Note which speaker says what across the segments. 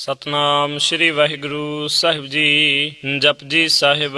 Speaker 1: ਸਤਨਾਮ ਸ੍ਰੀ ਵਾਹਿਗੁਰੂ ਸਾਹਿਬ ਜੀ ਜਪਜੀ ਸਾਹਿਬ।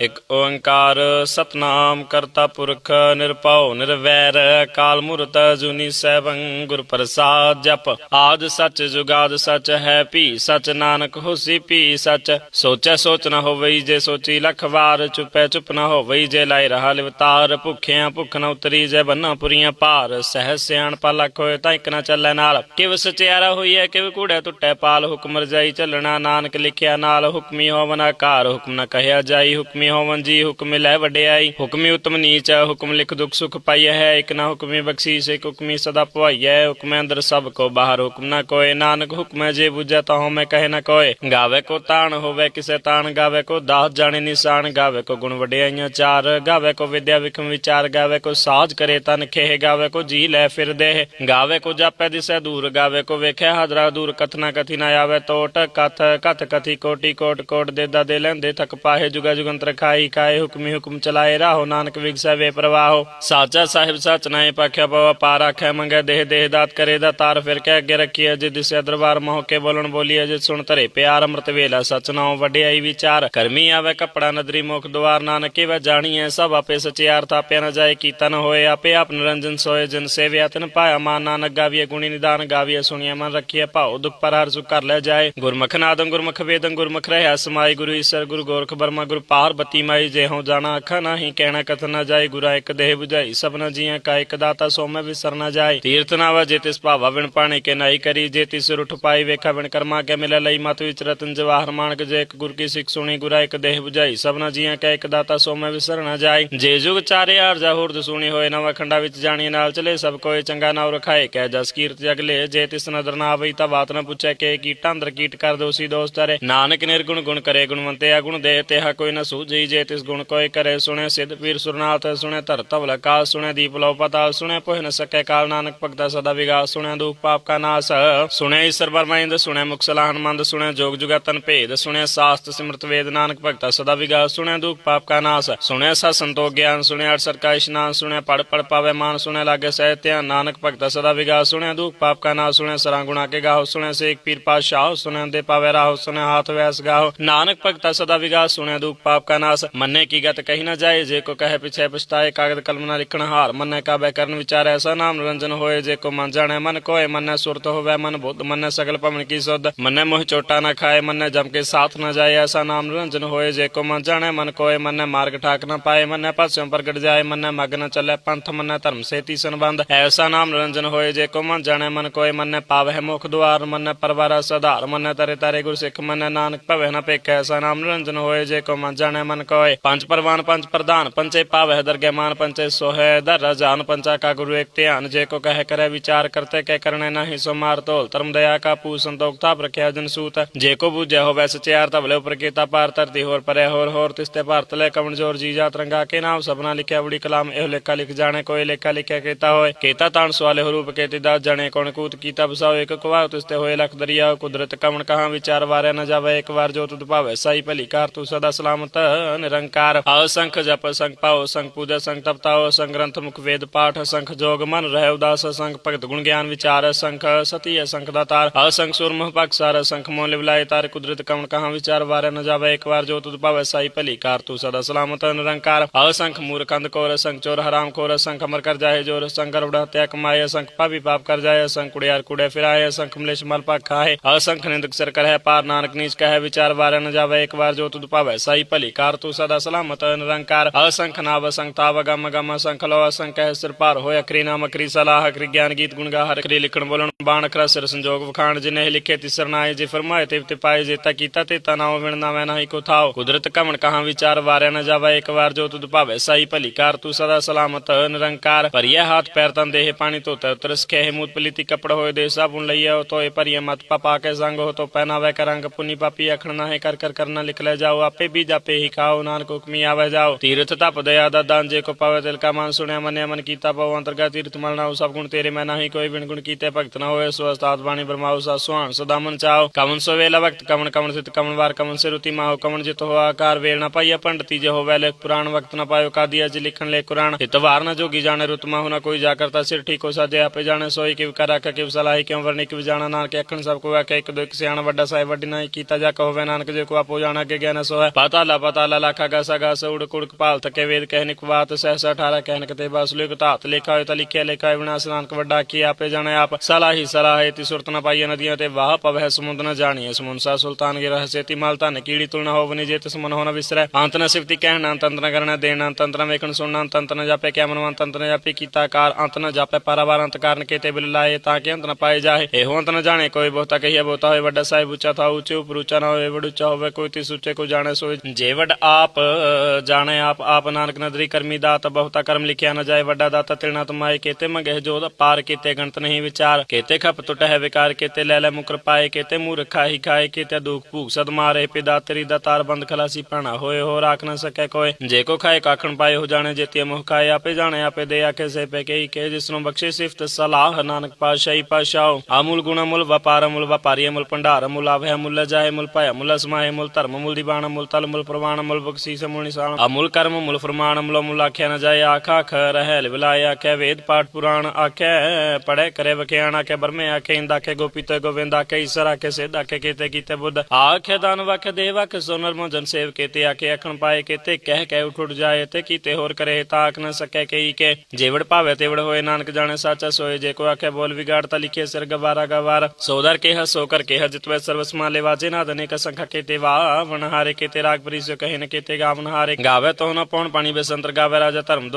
Speaker 1: ਇੱਕ ਓੰਕਾਰ ਸਤਨਾਮ ਕਰਤਾ ਪੁਰਖ ਨਿਰਭਉ ਨਿਰਵੈਰ, ਕਾਲ ਮੂਰਤ ਜੁਨੀ ਸੈਭੰ ਗੁਰ ਪ੍ਰਸਾਦ ਜਪ। ਆਦ ਸਚ ਜੁਗਾਦ ਸਚ ਹੈ ਭੀ, ਸਚ ਨਾਨਕ ਹੋਸੀ ਭੀ ਸਚ। ਸੋਚੈ ਸੋਚ ਨਾ ਹੋਵਈ ਜੇ ਸੋਚੀ ਲਖ ਵਾਰ, ਚੁਪੈ ਚੁਪ ਨਾ ਹੋਵਈ ਜੇ ਲਾਇ ਰਹਾ ਲਿਵਤਾਰ। ਭੁਖਿਆਂ ਭੁਖ ਨਾ ਉਤਰੀ ਜੇ ਬੰਨਾ ਪੁਰੀਆਂ ਭਾਰ ਸਹਿ ਸਿਆਣ ਪਾ ਲਖ ਹੋਏ ਤਾਂ ਇੱਕ ਨਾ ਚੱਲੈ ਨਾਲ। ਕਿਵ ਸਚਿਆਰਾ ਹੈ ਕਿਵ ਕੂੜੈ ਟੁੱਟੈ ਪਾਲ ਹੁਕਮ ਰਜਾਈ ਚੱਲਣਾ ਨਾਨਕ ਲਿਖਿਆ ਨਾਲ ਹੁਕਮੀ ਹੋਵਨ, ਆਕਾਰ ਹੁਕਮ ਨਾ ਕਹਿਆ ਜਾਈ। ਹੁਕਮੀ ਹੋਵਨ ਜੀ ਹੁਕਮ ਲੈ ਵਡਿਆਈ। ਹੁਕਮੀ ਉਤਮ ਨੀਚ ਹੁਕਮ ਲਿਖ ਦੁਖ ਸੁਖ ਪਾਈਐ ਹੈ। ਇਕ ਨਾ ਹੁਕਮੀ ਬਖਸ਼ੀਸ, ਇਕ ਹੁਕਮੀ ਸਦਾ ਭਵਾਈਐ ਹੁਕਮੈ ਅੰਦਰ ਸਭ ਕੋ, ਬਾਹਰ ਹੁਕਮ ਨ ਕੋਏ। ਨਾਨਕ ਹੁਕਮੈ ਜੇ ਬੁਝੈ ਤਾਂ ਮੈਂ ਕਹੇ ਨਾ ਕੋਏ। ਗਾਵੇ ਕੋ ਤਾਣ, ਹੋਵੇ ਕਿਸੇ ਤਾਣ। ਗਾਵੇ ਕੋ ਦਾਸ ਜਾਣੇ ਨਿਸ਼ਾਨ। ਗਾਵੇ ਕੋ ਗੁਣ ਵਡਿਆਈਆਂ ਚਾਰ। ਗਾਵੇ ਕੋ ਵਿਦਿਆ ਵਿਖਮ ਵਿਚਾਰ। ਗਾਵੇ ਕੋ ਸਾਜ ਕਰੇ ਤਨ ਖੇਹ। ਗਾਵੇ ਕੋ ਜੀ ਲੈ ਫਿਰਦੇ। ਗਾਵੇ ਕੋ ਜਾਪੈ ਦਿਸੈ ਦੂਰ। ਗਾਵੇ ਕੋ ਵੇਖੈ ਹਾਦਰਾ ਦੂਰ। ਕਥਨਾ ਕਥੀ ਨਾ ਆਵੇ ਤੋਟ, ਕਥ ਕਥ ਕਥੀ, ਕੋਟੀ, ਕੋਟ ਕੋਟ ਦੇ ਦਾ ਦੇ ਲੈਂਦੇ ਥਕ ਪਾਹੇ, ਜੁਗਾ ਜੁਗੰਤਰ ਖਾਈ ਕਾਏ ਹੁਕਮੀ ਹੁਕਮ ਚਲਾਏ, ਰਾਹੋ ਨਾਨਕ ਵਿਗਸੈ ਪ੍ਰਵਾਹੋ। ਸਾਚਾ ਸਾਹਿਬ ਸਚ ਨਾਏ ਪਾਖਿਆ ਪਵਾ, ਪਾਰ ਆਖੈ ਮੰਗੈ ਦੇਹ ਦੇਹ ਦਾਤ ਕਰੇ ਦਾ ਤਾਰ, ਫਿਰ ਕੇ ਅੱਗੇ ਰੱਖੀਐ, ਜੇ ਦਿਸੈ ਦਰਬਾਰ ਮੋਹ ਬੋਲਣ ਬੋਲੀਐ, ਜੇ ਸੁਣ ਧਰੇ ਪਿਆਰ ਅੰਮ੍ਰਿਤ ਵੇਲਾ, ਸਚ ਨਾਉ ਵਡਿਆਈ ਵਿਚਾਰ। ਕਰਮੀ ਆਵੇ ਕਪੜਾ ਨਦਰੀ ਮੁਖ ਦੁਆਰ, ਨਾਨਕੇ ਵੇ ਜਾਣੀਐ, ਸਭ ਆਪੇ ਸਚਿਆਰ ਥਾਪਿਆ ਨ ਜਾਏ ਕੀਤਾ ਨ ਹੋਏ, ਆਪੇ ਆਪ ਨਿਰੰਜਨ ਸੋਏ, ਜਨ ਸੇਵਿਆ ਤਨ ਪਾਇਆ ਮਾਨ, ਨਾਨਕ ਗਾਵੀਐ ਗੁਣੀ ਨਿਦਾਨ, ਗਾਵੀਐ ਸੁਣੀਐ ਮਨ ਰੱਖੀਐ ਭਾਉ, ਦੁਖ ਪਰ ਹਰ ਸੁਖ ਕਰ ਲੈ ਜਾਏ। ਗੁਰਮੁਖ ਨਾਦੰ ਗੁਰਮੁਖ ਵੇਦੰ ਗੁਰਮੁਖ ਰਹਿ ਸਮਾਈ ਗੁਰੂ ਈਸਰ ਗੁਰੂ ਗੋਰਖ ਬਰਮਾ ਗੁਰੂ ਪਾਰਬਤੀ ਮਾਈ ਜੇ ਜਾਣਾ ਅੱਖਾਂ ਨਾਹੀ ਕਹਿਣਾ ਕਥਨ ਨਾ ਜਾਏ। ਗੁਰਾ ਇੱਕ ਦੇਹ 부ਝਾਈ ਸਭਨਾ ਜੀਆਂ ਕਾ ਇੱਕ ਦਾਤਾ ਸੋ ਮੈਂ ਵਿਸਰ ਨਾ ਜਾਏ। ਤੀਰਥ ਨਾਵਾ ਜੇ ਤਿਸ ਭਾਵਾ ਵਿਣ ਪਾਣੇ ਕੇ ਨਾਈ ਕਰੀ। ਜੇ ਤਿਸ ਰੁਠ ਪਾਈ ਵੇਖਾ ਵਿਣ ਕਰਮਾ ਕੇ ਮਿਲੇ ਲਈ। ਮਤ ਵਿਚ ਰਤਨ ਜਵਾਹਰ ਮਾਨਕ ਜੇ ਇੱਕ ਗੁਰ ਕੀ ਸਿੱਖ ਸੁਣੀ। ਗੁਰਾ ਇੱਕ ਦੇਹ 부ਝਾਈ ਸਭਨਾ ਜੀਆਂ ਕਾ ਇੱਕ ਦਾਤਾ ਸੋ ਮੈਂ ਵਿਸਰ ਨਾ ਜਾਏ। ਜੇ ਜੁਗ ਚਾਰੇ ਆਰਜਾ ਹੋਰ ਸੁਣੀ ਹੋਏ। ਨਵਾਂ ਖੰਡਾ ਵਿੱਚ ਜਾਣੀ ਨਾਲ ਚਲੇ। ਸਭ ਕੋਏ ਚੰਗਾ ਨਾਉ ਰਖਾਏ। ਕਹਿ ਜਸ ਕੀਰਤ ਜਗਲੇ ਜੇ ਤਿਸ ਨਦਰ ਨਾ ਆਵਈ ਤਾਂ ਬਾਤ ਨਾ ਪੁੱਛੈ ਕੇ ਕੀਟਾਂ ਅੰਦਰ ਕੀਟ ਕਰ ਦੋਸੀ ਦੋਸਤ ਰੇ ਨਾਨਕ ਨਿਰਗੁਣ ਗੁਣ ਕਰੇ ਗੁਣਵੰਤੇ ਆ ਗੁਣ ਦੇ ਤੇ ਹਾ ਕੋਈ ਨਾ ਸੂਝਈ ਜੇ ਤਿਸ ਗੁਣ ਕੋਈ ਕਰੇ। ਸੁਣੇ ਸਿੱਧ ਪੀਰ ਸੁਰਨਾਥ ਸੁਣੇ ਧਰ ਧਵਲ ਕਾਲ ਸੁਣੇ ਦੀਪ ਲੋ ਪਤਾਲ ਸੁਣੇ ਪੁਹ ਨ ਸਕੇ ਕਾਲ। ਨਾਨਕ ਭਗਤਾ ਸਦਾ ਵਿਗਾਸ ਸੁਣੇ ਦੁਖ ਪਾਪ ਕਾ ਨਾਸ। ਸੁਣੇ ਈਸ਼ਰ ਬਰਮਾਇੰਦ ਸੁਣੇ ਮੁਖ ਸਲਾਹਨ ਸੁਣੇ ਜੋਗ ਜੁਗਤਨ ਭੇਦ। ਸੁਣੇ ਸਾਸਤ ਸਿਮਰਤ ਵੇਦ, ਨਾਨਕ ਭਗਤਾ ਸਦਾ ਵਿਗਾਸ ਸੁਣੇ ਦੁਖ ਪਾਪ ਕਾ ਨਾਸ। ਸੁਣੇ ਸਾ ਸੰਤੋਖ ਗਿਆਨ ਸੁਣੇ ਅਠ ਸਰਕਾ ਇਸ਼ਨਾਨ ਸੁਣੇ ਪੜ ਪੜ ਪਾਵੇ ਮਾਨ ਸੁਣੇ ਲਾਗੇ ਸਹਿ ਧਿਆਨ। ਨਾਨਕ ਭਗਤਾ ਸਦਾ ਵਿਗਾਸ ਸੁਣੇ ਦੁਖ ਪਾਪ ਕਾ ਨਾਸ ਸੁਣੇ ਸਰਾਂ ਗੁਣਾ ਕੇ ਗਾਹ ਸੁਣੇ ਸੇਖ ਪੀਰ ਪਾਸ਼ਾਹ ਸੁਣੇ ਦੇ ਪਾਵੈ ਰਾਹੋ ਸੁਣੇ ਹਾਥ ਵੈਸ ਗਾਹੋ। ਨਾਨਕ ਭਗਤਾ ਸਦਾ ਵਿਗਾਸ ਸੁਣੇ ਦੁਖ ਪਾਪ ਕਾ ਨਾਸ। ਮੰਨੇ ਕੀ ਗਤ ਕਹੀ ਨਾ ਜਾਏ, ਜੇ ਕੋ ਕਹੇ ਪਿਛੇ ਪਛਤਾਏ, ਕਾਗਦ ਕਲਮ ਨਾ ਲਿਖਣ ਹਾਰ। ਮੰਨੇ ਕਾਬੇ ਕਰਨ ਵਿਚਾਰ ਐਸਾ ਨਾਮ ਨਿਰੰਜਨ ਹੋਏ, ਜੇ ਕੋ ਮਨ ਜਾਣੈ ਮਨ ਕੋਏ, ਮੰਨੇ ਸੁਰਤ ਹੋਵੇ ਮਨ ਬੁੱਧ, ਮੰਨੇ ਸਗਲ ਭਵਨ ਕੀ ਸੁਧ। ਮੰਨੇ ਮੋਹ ਚੋਟਾ ਨਾ ਖਾਏ, ਮੰਨੇ ਜਮ ਕੇ ਸਾਥ ਨਾ ਜਾਏ, ਐਸਾ ਨਾਮ ਨਿਰੰਜਨ ਹੋਏ, ਜੇ ਕੋ ਮਨ ਜਾਣੈ ਮਨ ਕੋਏ, ਮੰਨੇ ਮਾਰਗ ਠਾਕ ਨਾ ਪਾਏ, ਮੰਨੇ ਪਾਸਿਓਂ ਪ੍ਰਗਟ ਜਾਏ, ਮੰਨੇ ਮਗ ਨਾ ਚੱਲੇ ਪੰਥ, ਮੰਨੇ ਧਰਮ ਸੇਤੀ ਸੰਬੰਧ। ਐਸਾ ਨਾਮ ਨਿਰੰਜਨ ਹੋਏ, ਜੇ ਕੋ ਮਨ ਜਾਣੈ ਮਨ ਕੋਏ, ਮੰਨੇ ਪਾਵਹਿ ਮੁਖ ਦੁਆਰ, ਮੰਨੇ ਪਰਵਾਰਾ ਸਧਾਰ ਮੰਨੇ ਤਰੇ ਤਾਰੇ ਗੁਰ ਸਿੱਖ ਮੰਨੈ ਨਾਨਕ ਭਵੈ ਨਾ ਪੇਖੈ ਐਸਾ ਨਾਮ ਨਿਰੰਜਨ ਹੋਏ ਜੇ ਕੋ ਮਨ ਜਾਣੈ ਮਨ ਕੋਏ। ਪੰਜ ਪਰਵਾਨ, ਪੰਜ ਪ੍ਰਧਾਨ ਪੰਚੇ ਪਾਵਹਿ ਦਰਗਹਿ ਮਾਨ ਪੰਚੇ ਸੋਹੈ ਦਰ ਰਜਾਨ ਪੰਚਾ ਕਾ ਗੁਰੂ ਇੱਕ ਧਿਆਨ, ਜੇ ਕੋ ਕਹੇ ਕਰੇ ਵਿਚਾਰ ਕਰਤੇ ਕਹਿ ਕਰਨੇ ਨਾਹੀ ਸੋ ਮਾਰ ਧੋਲ। ਧਰਮ ਦਇਆ ਕਾ ਪੂ ਸੰਤੋਖ ਤਾਪ ਰਖਿਆ ਜਨ ਸੂਤ। ਜੇ ਕੋ ਬੂਝੈ ਹੋਵੇ ਸਚਿਆਰ ਤਬਲੇ ਉਪਰ ਕੀਤਾ ਪਾਰ, ਧਰਤੀ ਹੋਰ ਪਰੇ ਹੋਰ ਹੋਰ ਤਿਸਤੇ ਭਾਰਤ ਲੈ ਕਮਣ ਜੋਰ ਜੀ ਜਾ ਤਰੰਗਾ ਕੇ ਨਾਮ, ਸਭਨਾ ਲਿਖਿਆ ਬੜੀ ਕਲਾਮ, ਇਹ ਲੇਖਾ ਲਿਖ ਜਾਣੇ, ਕੋਈ ਲੇਖਾ ਲਿਖਿਆ ਕੀਤਾ ਹੋਏ। ਕੀਤਾ ਤਾਣ ਸਵਾਲੇ ਹੋ ਰੂਪ ਕੇ ਤਿਦਾ ਜਾਣੇ, ਕੋਣ ਕੂਤ ਕੀਤਾ ਬਸਾਓ ਇੱਕ ਕੁਵਾ ਤਿਸਤੇ ਹੋਏ ਲਖ ਦਰਿਆ ਕੁਦਰਤ ਕਵਣ ਕਹਾ ਵਿਚਾਰ ਵਾਰਿਆ ਨ ਜਾਵੇ, ਇੱਕ ਵਾਰ ਜੋ ਤੁਧ ਭਾਵੇ ਸਾਈ ਭਲੀ ਕਾਰ ਤੂੰ ਸਦਾ ਸਲਾਮਤ, ਨਿਰੰਕਾਰ। ਅਸੰਖ ਜਪ, ਸੰਖ ਪਾਓ, ਸੰਖ ਪੂਜਾ, ਸੰਖ ਤਪਤਾਓ, ਸੰਖ ਗ੍ਰੰਥ ਮੁਖ ਵੇਦ ਪਾਠ, ਸੰਖ ਜੋਗ ਮਨ ਰਹਿ ਉਦਾਸ, ਸੰਖ ਭਗਤ ਗੁਣ ਗਿਆਨ ਵਿਚਾਰ, ਸੰਖ ਸਤੀ ਸੰਖ ਦਾਤਾਰ ਅਸੰਖ ਸੁਰਮਹ ਪਕਸਾਰ ਸੰਖ ਮੋਲ ਲਿਵਲਾਏ ਤਾਰ, ਕੁਦਰਤ ਕਵਣ ਕਹਾ ਵਿਚਾਰ ਵਾਰਿਆ ਨ ਜਾਵੇ, ਇੱਕ ਵਾਰ ਜੋ ਤੁਧ ਭਾਵੇ ਸਾਈ ਭਲੀ ਕਾਰ ਤੂੰ ਸਦਾ ਸਲਾਮਤ, ਨਿਰੰਕਾਰ। ਅਸੰਖ ਮੂਰਖੰਦ ਕੋਰ, ਸੰਖ ਚੋਰ ਹਰਾਮ ਖੋਰ, ਸੰਖ ਅਮਰ ਕਰ ਜਾਏ ਜੋਰ, ਸੰਖ ਰਵੜਾ ਹਤਿਆ ਕਮਾਏ, ਸੰਖ ਪਾਪੀ ਪਾਪ ਕਰ ਜਾਏ, ਸੰਖ ਕੁੜਿਆਰ ਕੁੜੇ ਫਿਰਾਏ, ਸੰਖ ਮਲੇਸ਼ ਮਲ ਪਾਖਾ ਹੈ ਅਸੰਖ ਨਿੰਦਕ ਸਿਰ ਕਰਹਿ ਪਾਰ ਨਾਨਕ ਨੀਚ ਕਹੈ, ਵਿਚਾਰ ਵਾਰਿਆ ਨ ਜਾਵੇ, ਇੱਕ ਵਾਰ ਜੋ ਤੁਧ ਭਾਵੇ, ਸਾਈ ਭਲੀ ਕਾਰ, ਤੂੰ ਸਦਾ ਸਲਾਮਤ, ਨਿਰੰਕਾਰ। ਅਸੰਖ ਨਾਵ ਸੰਖ ਤਾਵ, ਗਮ ਗਮ ਸੰਖ ਲੋ ਅਸੰਖ ਹੈ ਸਿਰ ਭਾਰ ਹੋਇ ਅਕਰੀ ਨਾਮ ਅਕਰੀ ਸਲਾਹ ਅਕਰੀ ਗਿਆਨ ਗੀਤ ਗੁਣ ਗਾ, ਹਰ ਅਕਰੀ ਲਿਖਣ ਬੋਲਣ ਬਾਣ ਅਖਰਾ ਸਿਰ ਸੰਜੋਗ ਵਖਾਣ, ਜਿਨੇ ਲਿਖੇ ਤਿਸਰ ਨਾਏ, ਜੇ ਫਰਮਾਏ ਤੇ ਤੇ ਪਾਏ, ਜੇ ਤਾ ਕੀਤਾ ਤੇ ਤਾ ਨਾਉ, ਵਿਣ ਨਾ ਮੈਂ ਨਾਹੀ ਕੋ ਥਾਓ ਕੁਦਰਤ ਕਮਣ ਕਹਾ, ਵਿਚਾਰ ਵਾਰਿਆ ਨ ਜਾਵੇ, ਇੱਕ ਵਾਰ ਜੋ ਤੁਧ ਭਾਵੇ, ਸਾਈ ਭਲੀ ਕਾਰ, ਤੂੰ ਸਦਾ ਸਲਾਮਤ, ਨਿਰੰਕਾਰ। ਭਰੀਏ ਹੱਥ, ਪੈਰ ਤਨ ਦੇਹ, ਪਾਣੀ ਧੋਤੇ ਉਤਰ ਖੇ ਮੂਤ ਪਲੀਤੀ ਕਪੜ ਹੋਏ ਦੇ ਸਾਬੁਨ ਲਈਏ ਤੋਏ ਭਰੀਏ ਮਤ ਪਪਾ ਕੇ ਸੰਗ ਹੋ ਤੋ ਪਹਿਨਾਵੇ ਕਰੰਗ, ਪੁਨੀ ਪਾਪੀ ਆਖਣ ਨਾਹੇ ਕਰ ਕਰ ਕਰਨਾ ਲਿਖ ਲੈ ਜਾਓ, ਆਪੇ ਵੀ ਜਾਪੇ ਹੀ ਖਾਓ, ਨਾਨਕ ਹੁਕਮੀ ਆਵੇ ਜਾਓ। ਤੀਰਥ ਤਪ ਦਇਆ ਦਾ ਦਾਨ ਜੇ ਕੋ ਪਾਵੇ ਦਿਲ ਕਾ ਮਨ ਸੁਣਿਆ ਮਨਿਆ ਮਨ ਕੀਤਾ ਪਉ ਅੰਤਰਗਾ ਤੀਰਥ ਮਲ ਨਾਉ, ਸਭ ਗੁਣ ਤੇਰੇ ਮੈਂ ਨਾਹੀ, ਕੋਈ ਬਿਨ ਗੁਣ ਕੀਤੇ ਭਗਤ ਨਾ ਹੋਏ ਸੋ ਅਸਤਾਤ ਬਾਣੀ ਬਰਮਾਉ ਸਾ ਸੁਹਾਣ ਸਦਾ ਮਨ ਚਾਓ ਕਮਨ ਸੋ ਵੇਲਾ ਵਕਤ, ਕਮਨ ਕਮਨ ਸਿਤ ਕਮਨ ਵਾਰ, ਕਮਨ ਸਿਰੁਤੀ ਮਾਹੋ, ਕਮਨ ਜਿਤ ਹੋ ਆਕਾਰ, ਵੇਲ ਨਾ ਪਾਈਆ ਪੰਡਤੀ, ਜੇ ਹੋਵੇ ਲੈ ਪੁਰਾਣ, ਵਕਤ ਨਾ ਪਾਇਓ ਕਾਦੀਆ ਜੀ ਲਿਖਣ ਲੈ ਕੁਰਾਨ। ਇਤਵਾਰ ਨਾ ਜੋਗੀ ਜਾਣੇ ਰੁਤਮਾ ਹੁਨਾ ਕੋਈ ਜਾ ਕਰਤਾ ਸਿਰ ਠੀਕ ਹੋ ਸਾਜੇ ਆਪੇ ਜਾਣੇ, ਸੋਈ ਕਿਵ ਕਰ ਰੱਖ, ਕਿਵ ਸਲਾਹੀ, ਕਿਉ ਵਰਨੀ ਕਿਵ ਜਾਣਾ, ਨਾਨਕ ਆਖਣ, ਸਭ ਕੋ ਆਖੇ ਕੈ ਇੱਕ ਦੋ ਇੱਕ ਸਿਆਣ ਵੱਡਾ ਸਾਹਿਬ ਵੱਡੀ ਨਾ ਕੀਤਾ, ਜਾ ਕਹੋਵੇ ਨਾਨਕ ਜੇ ਕੋ ਆਪੋ ਜਾਣਾ ਕੇ ਗਿਆਨ ਸੋ ਪਤਾ ਲਾ ਪਤਾ ਲਾ ਲਾਖਾ ਗਾਸਾ ਗਾਸ ਉੜ ਕੁੜ ਕਪਾਲ ਤਕੇ ਵੇਦ ਕਹਿ ਨਿਕ ਬਾਤ ਸਹਸਾ 18 ਕਹਿਨ ਕਤੇ ਬਸ ਲਿਖ ਧਾਤ, ਲਿਖਾ ਹੋਇ ਤਾਂ ਲਿਖਿਆ, ਲਿਖਾ ਹੋਇ ਵਿਨਾਸ਼ ਨਾਨਕ ਵੱਡਾ ਕੀ ਆਪੇ ਜਾਣੈ ਆਪ। ਸਲਾਹ ਹੀ ਤੀ ਸੁਰਤ ਨ ਪਾਈਏ ਨਦੀਆਂ ਤੇ ਵਾਹ, ਪਵਹਿ ਸਮੁੰਦ ਨ ਜਾਣੀਏ ਸਮੁੰਸਾ ਸੁਲਤਾਨ ਗਿ ਰਹਿ ਸੇਤੀ ਮਲ ਧਨ, ਕੀੜੀ ਤੁਲਨਾ ਹੋਵਨੀ ਜੇ ਤਿਸ ਮਨ ਹੋਣਾ ਵਿਸਰੈ। ਅੰਤ ਨ ਸਿਫਤੀ ਕਹਿਣਾ ਅੰਤ ਅੰਤ ਨ ਕਰਨਾ ਦੇਣਾ ਅੰਤ ਵੇਖਣ, ਸੁਣਨਾ ਅੰਤ ਅੰਤ ਜਾਪੇ ਕਿਆ ਮਨਵੰਤ ਅੰਤ ਜਾਪੇ ਕੀਤਾ ਕਾਰ, ਅੰਤ ਨ ਜਾਪੇ ਪਾਰਾਵਾਰ, ਅੰਤ ਕਾਰਨ ਤੇ ਬਿਲ ਲਾਏ ਤਾਂ ਕਿ ਅੰਤ ਨ ਪਾਏ ਜਾਏ ਇਹੋ ਅੰਤ ਨ ਜਾਣੇ, ਕੋਈ ਬਹੁਤਾ ਕਹੀਏ ਬਹੁਤਾ ਹੋਏ ਵੱਡਾ ਸਾਹਿਬ ਉੱਚਾ ਥਾ ਉੱਚੇ ਉਪਰ ਉੱਚਾ ਨਾ ਹੋਵੇ ਵਡ ਉੱਚਾ ਹੋਵੇ ਕੋਈ ਤੀ ਸੁੱਚੇ ਕੋ ਜਾਣੇ ਸੋਏ ਜੇ ਵੱਡ ਆਪ ਜਾਣੇ ਆਪ ਆਪ ਨਾਨਕ ਨਦਰੀ ਕਰਮੀ ਦਾਤ ਬਹੁਤਾ ਕਰਮ ਲਿਖਿਆ ਨਾ ਜਾਏ ਵੱਡਾ ਦਾਤਾ ਤਿਲਣਾ ਤੁਮਾਏ ਕੀਤੇ ਮੰਗੇ ਜੋਦ ਪਾਰ ਕੀਤੇ ਗਣਤ ਨਹੀਂ ਵਿਚਾਰ ਕੀਤੇ ਖਪ ਟੁੱਟ ਹੈ ਵਿਕਾਰ ਕੀਤੇ ਲੈ ਲੈ ਮੁਕਰ ਪਾਏ ਕੀਤੇ ਮੂਰਖਾ ਹੀ ਖਾਏ ਕੀਤੇ ਦੁਖ ਭੂਖ ਸਦ ਮਾਰੇ ਪਿਦਾ ਤੇਰੀ ਦਾ ਤਾਰ ਬੰਦ ਖਲਾਸੀ ਭਾਣਾ ਹੋਏ ਹੋ ਰਾਖ ਨਾ ਸਕੈ ਕੋਏ ਜੇ ਕੋ ਖਾਏ ਕਾਖਣ ਪਾਏ ਹੋ ਜਾਣੇ ਜੇਤੀ ਮੁਖ ਖਾਏ ਆਪੇ ਜਾਣੇ ਆਪੇ ਦੇ ਆਖੇ ਸੇ ਪੇ ਕਈ ਕੇ ਜਿਸ ਨੂੰ ਬਖਸ਼ੇ ਸਿਫਤ ਸਲਾਹ ਨਾਨਕ ਪਾਸ਼ਾਹੀ ਪਾਸ਼ਾਓ ਆਮੂਲ ਗੁਣਾ ਮੁਲ ਵਪਾਰ ਮੁਲ ਵਪਾਰ ਮੁਲ ਭੰਡਾਰ, ਮੁਲ ਆਵਹਿ, ਮੁਲ ਜਾਏ ਮੁਲ ਭੈ ਮੁਲ ਸਮਾਏ ਮੁਲ ਧਰਮ, ਮੁਲ ਦੀਵਾਨ ਮੁਲ ਤਲ, ਮੁਲ ਪ੍ਰਵਾਨ ਮੁਲ ਬਖਸ਼ੀ ਸਮੁ ਨਿਸ਼ਾਨ। ਅਮੁਲ ਕਰਮ, ਮੁਲ ਫਰਮਾਨ, ਮੁਲ ਮੁਲ ਆਖਿਆ ਨ ਜਾਏ, ਆਖਾ ਖ ਰਹਿ ਲਿਵਲਾਏ ਆਖੇ ਵੇਦ ਪਾਠ ਪੁਰਾਣ, ਆਖੇ ਪੜੇ ਕਰੇ ਵਖਿਆਣ, ਆਖੇ ਬਰਮੇ, ਆਖੇ ਇੰਦ, ਆਖੇ ਗੋਪੀ ਗੋਵਿੰਦ, ਆਖੇ ਈਸ਼ਰ, ਆਖੇ ਸਿੱਧ, ਆਖੇ ਕੀਤੇ ਕੀਤੇ ਬੁੱਧ। ਆਖੇ ਦਾਨ ਵਖ ਦੇਵ, ਆਖੇ ਸੋਨਰ ਮੋ ਸੇਵ ਕੀਤੇ, ਆਖੇ ਆਖਣ ਪਾਏ ਕੀਤੇ, ਕਹਿ ਕਹਿ ਉਠ ਉਠ ਜਾਏ ਤੇ ਕੀਤੇ ਹੋਰ ਕਰੇ, ਤਾ ਆਖ ਨਾ ਸਕੇ ਕਈ ਕੇ। ਜੇਵੜ ਭਾਵੇ ਤੇਵੜ ਹੋਏ, ਨਾਨਕ ਜਾਣੇ ਸਾਚਾ ਸੋਏ, ਜੇ ਕੋ ਆਖੇ ਬੋਲ ਵਿਗਾੜ ਤਾ ਲਿਖੇ ਸਿਰ ਗਵਾਰਾ ਗਵਾਰ। ਸੋਦਰ ਕੇ ਹਸੋ ਕਰ ਕੇ ਹਜਤਵੇ ਸਰਵਸ ਮਾਲੇ ਵਾਜੇ ਨਾਦ ਅਨੇਕ ਸੰਖ ਕੀਤੇ ਵਾ, ਵਣ ਹਾਰੇ ਕੀਤੇ ਰਾਗ ਪ੍ਰੀਸਿਓ ਕਹੇ ਨ ਕੀਤੇ ਗਾਵਨ ਹਾਰੇ ਗਾਵੇ ਤੋ ਨ ਪਉਣ ਪਾਣੀ ਬਸੰਤਰ ਗਾਵੇ ਰਾਜਾ ਧਰਮ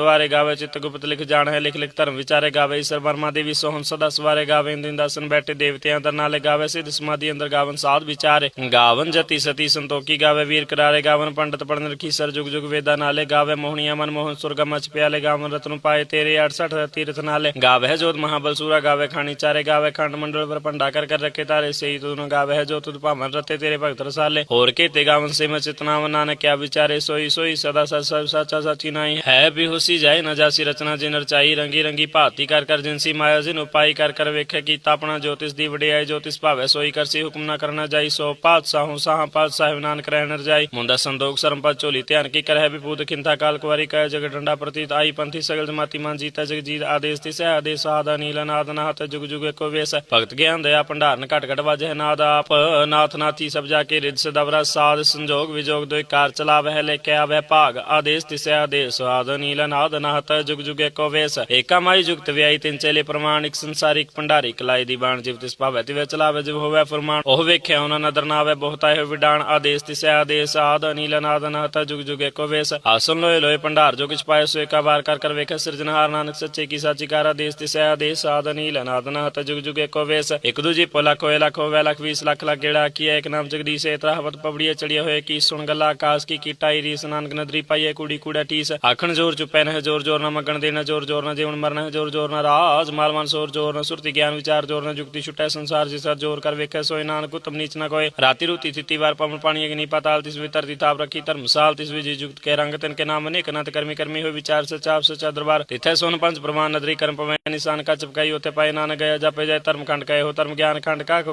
Speaker 1: ਲਿਖ ਜਾਣ ਹੈ, ਲਿਖ ਲਿਖ ਧਰਮ ਵਿਚਾਰੇ ਗਾਵੇ, ਈਸ਼ਰ ਵਰਮਾ ਦੇਵੀ ਸੋਹਣ ਸਦਾ ਸਵਾਰੇ ਗਾਵੇ ਇੰਦਿਨ ਦਾਸਨ ਬੈਠੇ ਦੇਵਤਿਆਂ ਅੰਦਰ ਨਾਲੇ ਗਾਵੇ, ਸਿਧ ਸਮਾਧੀ ਅੰਦਰ ਗਾਵਨ ਸਾਧ ਵਿਚਾਰੇ ਗਾਵਨ ਜਤੀ ਸਤੀ ਸੰਤੋਕੀ ਗਾਵੇ, ਵੀਰ ਕਰਾਰੇ ਗਾਵਨ ਪੰਡਤ ਪੜਨ ਰਖੀ ਸਰ ਜੁਗ ਜੁਗ ਵੇਦਾ ਨਾਲੇ ਗਾਵੇ, ਮੋਹਣੀਆਂ ਮਨ ਮੋਹਨ ਸੁਰਗਾ ਮਚ ਪਿਆਲੇ ਗਾਵਨ ਰਤਨ ਪਾਏ ਤੇਰੇ 68 ਤੀਰਥ ਨਾਲੇ ਗਾਵੇ ਜੋਤ ਮਹਾਬਲ ਸੂਰਾ ਗਾਵੇ, ਖਾਣੀ ਚਾਰੇ ਗਾਵੇ, ਖੰਡ ਮੰਡਲ ਪਰ ਭੰਡਾ ਕਰ ਕਰ ਰੱਖੇ ਤਾਰੇ ਸਹੀ ਤੂੰ ਗਾਵੇ ਹੈ ਜੋ ਤੁਧ ਭਾਵਨ ਰਤੇ ਤੇਰੇ ਭਗਤ ਰਸਾਲੇ। ਹੋਰ ਕੇ ਤੇ ਗਾਵਨ ਸੇ ਮੈਂ ਚਿਤਨਾਵ ਨਾਨਕ ਕਿਆ ਵਿਚਾਰੇ ਸੋਈ ਸੋਈ ਸਦਾ ਸਚ ਸਭ ਸਾਚਾ ਸਾਚੀ ਨਾਹੀ। ਹੈ ਵੀ ਹੁਸੀ ਜਾਏ ਨਾ ਜਾਸੀ ਰਚਨਾ ਜਿਨ ਰਚਾਈ ਰੰਗੀ ਰੰਗੀ ਭਾਤੀ ਕਰ ਕਰ ਜਿਨਸੀ ਮਾਇਆ ਜਿਨ ਉਪਾਈ ਕਰ ਕਰ ਵੇਖੇ ਕੀਤਾ ਆਪਣਾ ਜੋਤਿਸ ਦੀ ਵਡਿਆਈ ਜੋਤਿਸ ਭਾਵੇ ਸੋਈ ਕਰਸੀ ਹੁਕਮ ਨਾ ਕਰਨਾ ਜਾਈ ਸੋ ਪਾਤਸ਼ਾਹੋਂ ਸਾਹਾਂ ਪਾਤਸ਼ਾਹ ਨਾਨਕ ਰਹਿਣ ਰਜਾਈ। ਮੁੰਡਾ ਸੰਦੋਖ ਸਰਮ ਝੋਲੀ ਧਿਆਨ ਕੀ ਕਰਹਿ ਵਿਪੂਤ ਖਿੰਤਾ ਕਾਲ ਕੁਵਾਰੀ ਕੈ ਜਗ ਡੰਡਾ ਪ੍ਰਤੀਤ ਆਈ ਪੰਥੀ ਸਗਲ ਜਮਾਤੀ ਮਨ ਜੀਤਾ ਜਗ ਜੀਤ ਆਦੇਸ ਤਿਸੈ ਆਦੇਸ ਆਦਾ ਨੀਲ ਨਾਦ ਨਾਹਤ ਜੁਗ ਜੁਗ ਏਕੋ ਵੇਸ ਭਗਤ ਗਿਆਨ ਦਇਆ ਭੰਡਾਰਨ ਘਟ ਘਟ ਵਾਜੈ ਨਾਦ ਆਪ ਨਾਥ ਨਾਥੀ ਸਭ ਜਾ ਕੇ ਰਿਦ ਸਦਵਰਾ ਸਾਧ ਸੰਜੋਗ ਵਿਜੋਗ ਦੋਇ ਕਾਰ ਚਲਾਵਹਿ ਲੈ ਕੇ ਆਵੈ ਭਾਗ, ਆਦੇਸ ਤਿਸੈ ਆਦੇਸ ਆਦ ਨੀਲ ਨਾਦ ਨਾਹਤ, ਜੁਗ ਜੁਗ ਏਕੋ ਵੇਸ। ਏਕਾ ਜੁਗਤ ਵਿਆਈ ਤਿਨ ਚੇਲੇ ਪ੍ਰਮਾਣ ਸੰਸਾਰਿਕ ਭੰਡਾਰੀ ਕਲਾਈ ਦੀ ਬਾਣ ਜਿਵ ਤਿਸ ਭਾਵੈ, ਤਿਵੈ ਚਲਾਵੇ ਜਿਵ ਹੋਵੇ ਫਰਮਾਨ। ਉਹ ਵੇਖਿਆ ਉਹਨਾਂ ਨਦਰ ਨਾ ਆਵੇ ਬਹੁਤਾ ਹੈ ਵਿਡਾਣ, ਆਦੇਸ ਤਿਸੈ ਆਦੇਸ ਆਦ ਨੀਲ ਨਾਦ ਨਾਹਤ, ਜੁਗ ਜੁਗ ਏਕੋ ਵੇਸ। ਆਸਨ ਲੋਏ ਲੋਏ ਭੰਡਾਰ, ਜੋ ਕਿਛ ਪਾਏ ਸੋ ਏਕਾ ਵਾਰ ਕਰ ਕਰ ਵੇਖੇ ਸਿਰਜਨਹਾਰ ਨਾਨਕ ਸੱਚੇ ਕੀ ਸਾਚੀ ਕਾਰ, ਆਦੇਸ ਤਿਸੈ ਆਦੇਸ ਆਦ ਨੀਲ ਨਾਦ ਨਾਹਤ, ਜੁਗ ਜੁਗ ਏਕੋ ਵੇਸ। ਇਕ ਦੂਜੀ ਪੋਲਾ ਕੋਏ ਲੱਖ ਹੋਵੇ ਲੱਖ 20 ਲੱਖ ਲੱਖ ਗੇੜਾ ਕੀ ਹੈ, ਇੱਕ ਨਾਮ ਜਗਦੀਸ਼ ਏ ਤਰਾਹਵਤ ਪਬੜੀਏ ਚੜੀਏ ਹੋਏ ਕੀ ਸੁਣ ਗੱਲਾ ਆਕਾਸ਼ ਕੀ ਕੀਟਾਈ ਰੀਸ ਨਾਨਕ ਨਦਰੀ ਪਾਈਏ ਕੁੜੀ ਕੂੜਾ ਟੀਸ। ਆਖਣ ਜ਼ੋਰ ਚੁੱਪੈ ਨਹਿ, ਜ਼ੋਰ ਜ਼ੋਰ ਨਾ ਮੰਗਣ ਦੇਣਾ, ਜ਼ੋਰ ਜ਼ੋਰ ਨਾ ਜੀਵਨ ਮਰਨਾ ਹੈ ਜ਼ੋਰ ਜ਼ੋਰ ਨਾ ਰਾਜ ਮਾਲ ਮਨ ਸੋਰ, ਜ਼ੋਰ ਨਾ ਸੁਰਤੀ ਗਿਆਨ ਵਿਚਾਰ, ਜ਼ੋਰ ਨਾ ਜੁਗਤੀ ਛੁਟੈ ਸੰਸਾਰ, ਜਿਸ ਸਰ ਜ਼ੋਰ ਕਰ ਵੇਖੈ, ਸੋਏ ਨਾਨਕ ਉਤਮ ਨੀਚ ਨਾ ਕੋਏ। ਰਾਤੀ ਰੂਤੀ ਤਿੱਤੀ ਵਾਰ ਪਵਨ ਪਾਣੀ, ਅਗਨੀ ਪਾਤਾਲ, ਤਿਸ ਵੀ ਧਰਤੀ ਤਾਪ ਰੱਖੀ ਧਰਮਸਾਲ ਤਿਸ ਵੀ ਜੀ ਜੁਗਤ ਕੇ ਰੰਗ, ਤਿਨ ਕੇ ਨਾਮ ਅਨੇਕ ਅਨੰਤ ਕਰਮੀ ਕਰਮੀ ਹੋਏ ਵਿਚਾਰ, ਸਚਾਪ, ਸਚਾ ਦਰਬਾਰ। ਤਿਥੈ ਸੋਨ ਪੰਜ ਪ੍ਰਮਾਨ ਨਦਰੀ ਕਰਮ ਪਵੈ, ਨਿਸ਼ਾਨ ਕਾ ਚਪਕਾਈ ਉਤੇ ਪਾਏ ਨਾਨਕ ਗਿਆ ਜਪੇ ਜਾਏ ਧਰਮ ਖੰਡ, ਕਹੇ ਹੋ ਧਰਮ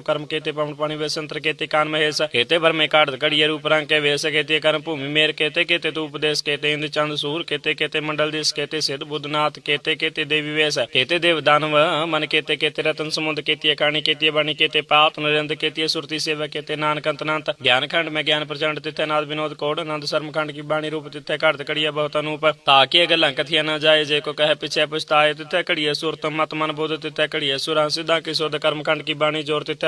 Speaker 1: ਗਿਆਨ ਖੰਡ ਕਾ ਕੋ ਕਰਮ ਕੇਤੇ, ਪਵਨ ਪਾਣੀ ਵੇ ਸੰਤਰ ਕੇਤੇ, ਕਾਨ ਮਹੇਸ਼ ਕੇਤੇ, ਵਰਮੇ ਕਾੜ ਕੜੀਏ ਰੂਪ ਰੰਗ ਕੇ ਵੇਸ ਕੇਤੇ, ਕਰਮ ਭੂਮि ਮੇਰ ਕੇਤੇ ਕੇਤੇ ਤੂ ਉਪਦੇਸ਼ ਕੇਤੇ, ਇੰਦ ਚੰਦ ਸੂਰ ਕੇਤੇ ਕੇਤੇ ਮੰਡਲ ਦਿਸ ਕੇਤੇ, ਸਿਧ ਬੁੱਧਨਾਥ ਕੇਤੇ ਕੇਤੇ ਦੇਵੀ ਵੇਸ ਕੇਤੇ, ਦੇਵ ਦਾਨਵ ਮਨ ਕੇਤੇ ਕੇਤੇ ਰਤਨ ਸਮੁੰਦ ਕੇਤੀ, ਕਾਣੀ ਕੇਤੀ, ਬਾਣੀ ਕੇਤੇ ਪਾਤ ਨਰਿੰਦ ਕੇਤੀ, ਸੁਰਤੀ ਸੇਵਾ ਕੇਤੇ, ਨਾਨਕ ਅੰਤਨੰਤ, ਗਿਆਨ ਖੰਡ ਮੈਂ ਗਿਆਨ ਪ੍ਰਚੰਡ ਤਿੱਥੇ ਨਾਦ ਵਿਨੋਦ ਕੋੜ, ਆਨੰਦ ਸਰਮ ਖੰਡ ਕੀ ਬਾਣੀ ਰੂਪ ਤਿੱਥੇ ਘੜਤ ਕੜੀਏ ਬਹੁਤ ਅਨੂਪ ਤਾਕੇ ਗੱਲਾਂ ਕਥੀਆਂ ਨਾ ਜਾਏ, ਜੇ ਕੋ ਕਹੇ ਪਿਛੇ ਪਛਤਾਏ ਤਿੱਥੇ ਘੜੀਏ ਸੁਰਤ ਮਤ ਮਨ ਬੁੱਧ ਤਿੱਥੇ ਘੜੀਏ ਸੁਰਾਂ ਸਿੱਧਾ, ਕੀ ਸੁਧ ਕਰਮ ਖੰਡ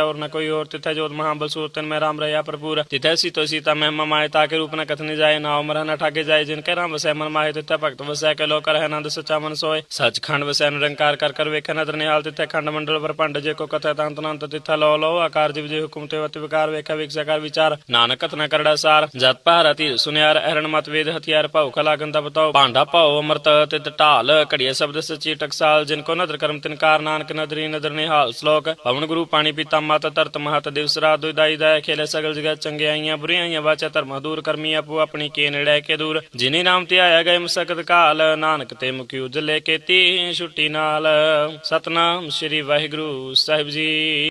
Speaker 1: ਕੀ ਬਾਣੀ ਜੋਰ ਤਿੱਥੇ ਔਰ ਨਾ ਕੋਈ ਹੋਰ ਤਿੱਥੇ ਜੋਤ ਮਹਾਬਲ ਸੂਰਤਨ ਮੈਂ ਰਾਮ ਰਹਾ ਪ੍ਰਪੂਰ ਤਿੱਥੇ ਸੀਤੋ ਸੀਤਾ ਮਹਿਮਾ ਮਾਏ ਤਾਕੇ ਰੂਪ ਨਾ ਕਥਨੇ ਜਾਏ ਨਾ ਉਮਰ ਨਾ ਠਾਗੇ ਜਾਏ ਜਿਨ ਕੈ ਰਾਮ ਵਸੈ ਮਨ ਮਾਏ ਤਿੱਥੇ ਭਗਤ ਵਸੈ ਕੇ ਲੋਕ ਰਹਿ ਆਨੰਦ ਸਚਾ ਮਨ ਸੋਏ ਸੱਚਖੰਡ ਵਸੈ ਨਿਰੰਕਾਰ ਕਰ ਕਰ ਵੇਖੈ ਨਦਰ ਨਿਹਾਲ ਤਿੱਥੇ ਖੰਡ ਮੰਡਲ ਵਰ ਭੰਡ ਜੇ ਕੋ ਕਥੈ ਤੰਤ ਅਨੰਤ ਤਿੱਥੇ ਲੋ ਲੋ ਆਕਾਰ ਜਿਵ ਜੇ ਹੁਕਮ ਤੇ ਵਤ ਵਿਕਾਰ ਵੇਖੈ ਵਿਕਸੈ ਕਰ ਵਿਚਾਰ ਨਾਨਕ ਕਥਨਾ ਕਰੜਾ ਸਾਰ ਜਤ ਭਾਰਤੀ ਸੁਨਿਆਰ ਅਰਣ ਮਤ ਵੇਦ ਹਥਿਆਰ ਭਉ ਕਲਾ ਗੰਦਾ ਬਤਾਓ ਭਾਂਡਾ ਭਉ ਅਮਰਤ ਘੜੀਏ ਸ਼ਬਦ ਸਚੀ ਟਕਸਾਲ ਜਿਨ ਕੋ ਨਦਰ ਕਰਮ ਤਿਨਕਾਰ ਨਾਨਕ ਨਦਰੀ ਨਦਰ ਨਿਹਾਲ ਸ਼ਲੋਕ ਪਵਨ ਗੁਰੂ ਪਾਣੀ ਪੀਤਾ ਮਤ ਧਰਤ ਮਹਤ ਦਿਵਸ ਰਾਤ ਦੁਇਦਾਈ ਦਾ ਖੇਲੇ ਸਗਲ ਜਗਤ ਚੰਗਿਆਈਆਂ ਬੁਰੀਆਈਆਂ ਵਾਚਾ ਧਰਮ ਦੂਰ ਕਰਮੀ ਆਪੋ ਆਪਣੀ ਕੇ ਨੇੜੇ ਕੇ ਦੂਰ। ਜਿਨੇ ਨਾਮ ਤੇ ਆਇਆ ਗਏ ਮਸਕਤ ਕਾਲ, ਨਾਨਕ ਤੇ ਮੁਕਿ ਉਜਲੇ ਕੀਤੀ ਛੁੱਟੀ ਨਾਲ। ਸਤਨਾਮ ਸ੍ਰੀ ਵਾਹਿਗੁਰੂ ਸਾਹਿਬ ਜੀ।